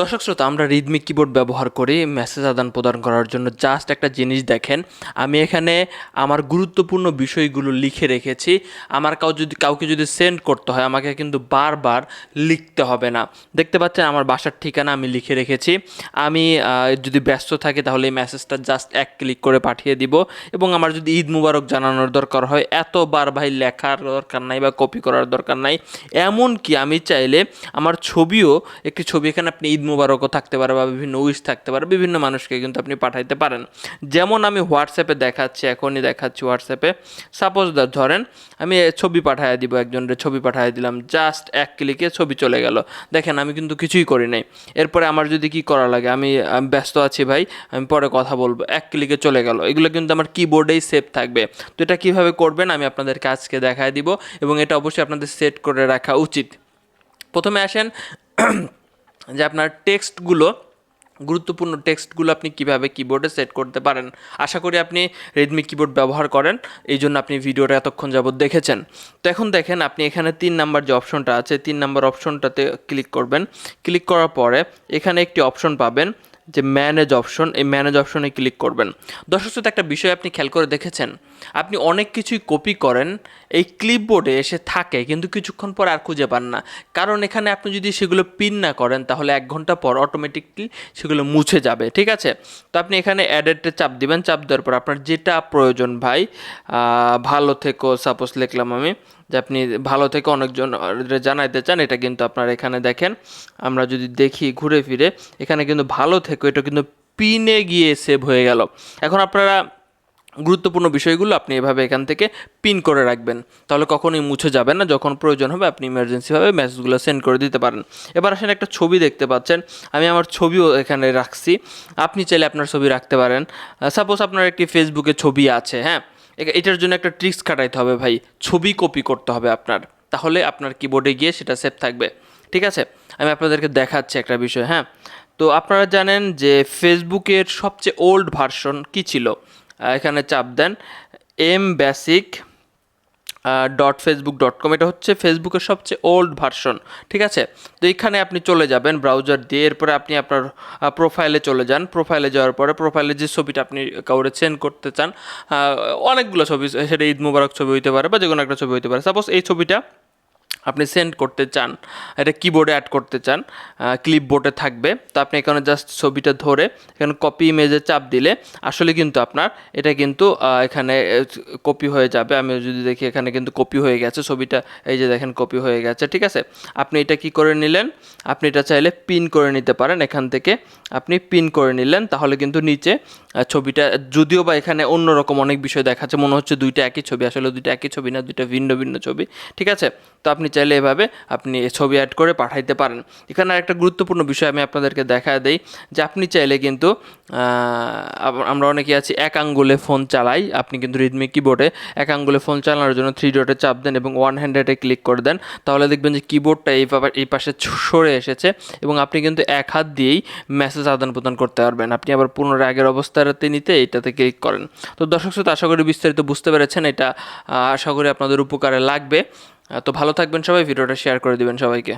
দর্শক শ্রোতা, আমরা রিদমিক কিবোর্ড ব্যবহার করি মেসেজ আদান প্রদান করার জন্য জাস্ট একটা জিনিস দেখেন। আমি এখানে আমার গুরুত্বপূর্ণ বিষয়গুলো লিখে রেখেছি। আমার কাউ যদি, কাউকে যদি সেন্ড করতে হয়, আমাকে কিন্তু বারবার লিখতে হবে না। দেখতে পাচ্ছেন আমার বাসার ঠিকানা আমি লিখে রেখেছি। আমি যদি ব্যস্ত থাকি তাহলে এই মেসেজটা জাস্ট এক ক্লিক করে পাঠিয়ে দিব। এবং আমার যদি ঈদ মুবারক জানানোর দরকার হয়, এতবার ভাই লেখার দরকার নাই বা কপি করার দরকার নাই। এমনকি আমি চাইলে আমার ছবিও, একটি ছবি এখানে আপনি ঈদ মুবারকও থাকতে পারে বা বিভিন্ন উইশ থাকতে পারে, বিভিন্ন মানুষকে কিন্তু আপনি পাঠাইতে পারেন। যেমন আমি হোয়াটসঅ্যাপে দেখাচ্ছি, এখনই দেখাচ্ছি হোয়াটসঅ্যাপে। সাপোজ ধরেন, আমি ছবি পাঠিয়ে দিব একজনের, ছবি পাঠিয়ে দিলাম জাস্ট এক ক্লিকে ছবি চলে গেল। দেখেন, আমি কিন্তু কিছুই করি নাই। এরপরে আমার যদি কি করা লাগে, আমি ব্যস্ত আছি ভাই, আমি পরে কথা বলব। এক ক্লিকে চলে গেল। এগুলো কিন্তু আমার কিবোর্ডেই সেভ থাকবে। তো এটা কীভাবে করবেন, আমি আপনাদেরকে আজকে দেখায় দিব এবং এটা অবশ্যই আপনাদের সেট করে রাখা উচিত। প্রথমে আসেন যে আপনার টেক্সটগুলো, গুরুত্বপূর্ণ টেক্সটগুলো আপনি কীভাবে কিবোর্ডে সেট করতে পারেন। আশা করি আপনি রেডমি কিবোর্ড ব্যবহার করেন, এই জন্য আপনি ভিডিওটা এতক্ষণ যাবৎ দেখেছেন। তো এখন দেখেন, আপনি এখানে তিন নাম্বার যে অপশনটা আছে, তিন নাম্বার অপশনটাতে ক্লিক করবেন। ক্লিক করার পরে এখানে একটি অপশন পাবেন যে ম্যানেজ অপশন এই ম্যানেজ অপশনে ক্লিক করবেন। দর্শক শ্রোতা, একটা বিষয় আপনি খেয়াল করে দেখেছেন? আপনি অনেক কিছুই কপি করেন, এই ক্লিপবোর্ডে এসে থাকে, কিন্তু কিছুক্ষণ পর আর খুঁজে পান না। কারণ এখানে আপনি যদি সেগুলো পিন না করেন, তাহলে এক ঘণ্টা পর অটোমেটিকলি সেগুলো মুছে যাবে, ঠিক আছে? তো আপনি এখানে অ্যাডেডে চাপ দিবেন, চাপ দেওয়ার পর আপনার যেটা প্রয়োজন ভাই ভালো থেকো সাপোজ লিখলাম আমি, যে আপনি ভালো থেকে, অনেকজন জানাইতে চান, এটা কিন্তু আপনার এখানে দেখেন। আমরা যদি দেখি ঘুরে ফিরে, এখানে কিন্তু ভালো থেকো এটা কিন্তু পিনে গিয়ে সেভ হয়ে গেল। এখন আপনারা গুরুত্বপূর্ণ বিষয়গুলো আপনি এভাবে এখান থেকে পিন করে রাখবেন। তাহলে কখনোই মুছে যাবে না, যখন প্রয়োজন হবে আপনি ইমার্জেন্সিভাবে মেসেজগুলো সেন্ড করে দিতে পারেন। এবার আসেন একটা ছবি দেখতে পাচ্ছেন, আমি আমার ছবিও এখানে রাখছি। আপনি চাইলে আপনার ছবি রাখতে পারেন। সাপোজ আপনার একটি ফেসবুকে ছবি আছে হ্যাঁ? এটার জন্য একটা ট্রিক্স খাটাইতে হবে ভাই, ছবি কপি করতে হবে আপনার। তাহলে আপনার কিবোর্ডে গিয়ে সেটা সেভ থাকবে। ঠিক আছে? আমি আপনাদেরকে দেখাচ্ছি একটা বিষয় হ্যাঁ? তো আপনারা জানেন যে ফেসবুকের সবচেয়ে ওল্ড ভার্সন কি ছিল? এখানে চাপ দেন। M basic dot Facebook dot com এটা হচ্ছে ফেসবুকের সবচেয়ে ওল্ড ভার্সন ঠিক আছে? তো এখানে আপনি চলে যাবেন ব্রাউজার দিয়ে, এরপরে আপনি আপনার প্রোফাইলে চলে যান। প্রোফাইলে যাওয়ার পরে প্রোফাইলে যে ছবিটা আপনি কাউরে সেন্ড করতে চান অনেকগুলো ছবি, সেটা ঈদ মুবারক ছবি হইতে পারে বা যে কোনো একটা ছবি হইতে পারে। সাপোজ এই ছবিটা আপনি সেন্ড করতে চান, এটা কিবোর্ডে অ্যাড করতে চান ক্লিপ বোর্ডে থাকবে। তো আপনি এখানে জাস্ট ছবিটা ধরে, এখানে কপি ইমেজে চাপ দিলে আসলে কিন্তু আপনার এটা কিন্তু এখানে কপি হয়ে যাবে। আমি যদি দেখি এখানে কিন্তু কপি হয়ে গেছে, ছবিটা এই যে দেখেন কপি হয়ে গেছে, ঠিক আছে? আপনি এটা কি করে নিলেন? আপনি এটা চাইলে পিন করে নিতে পারেন এখান থেকে। আপনি পিন করে নিলেন, তাহলে কিন্তু নিচে ছবিটা, যদিও বা এখানে অন্যরকম অনেক বিষয় দেখাচ্ছে, মনে হচ্ছে দুইটা একই ছবি, আসলে দুইটা একই ছবি না, দুইটা ভিন্ন ভিন্ন ছবি, ঠিক আছে? তো আপনি চাইলে এভাবে আপনি ছবি অ্যাড করে পাঠাইতে পারেন। এখানে একটা গুরুত্বপূর্ণ বিষয় আমি আপনাদেরকে দেখা দেই যে আপনি চাইলে কিন্তু আমরা অনেকে আছি, এক আঙ্গুলে ফোন চালাই। আপনি কিন্তু রিদমি কিবোর্ডে এক আঙ্গুলে ফোন চালানোর জন্য থ্রি ডটে চাপ দেন এবং ওয়ান হ্যান্ডেডে ক্লিক করে দেন। তাহলে দেখবেন যে কিবোর্ডটা এই এই পাশে সরে এসেছে এবং আপনি কিন্তু এক হাত দিয়েই মেসেজ আদান প্রদান করতে পারবেন। আপনি আবার পুনরায় আগের অবস্থাতে নিতে এইটাতে ক্লিক করেন। তো দর্শক শ্রোতা, আশা করি বিস্তারিত বুঝতে পেরেছেন। এটা আশা করি আপনাদের উপকারে লাগবে। তো ভালো থাকবেন সবাই ভিডিওটা শেয়ার করে দিবেন সবাইকে।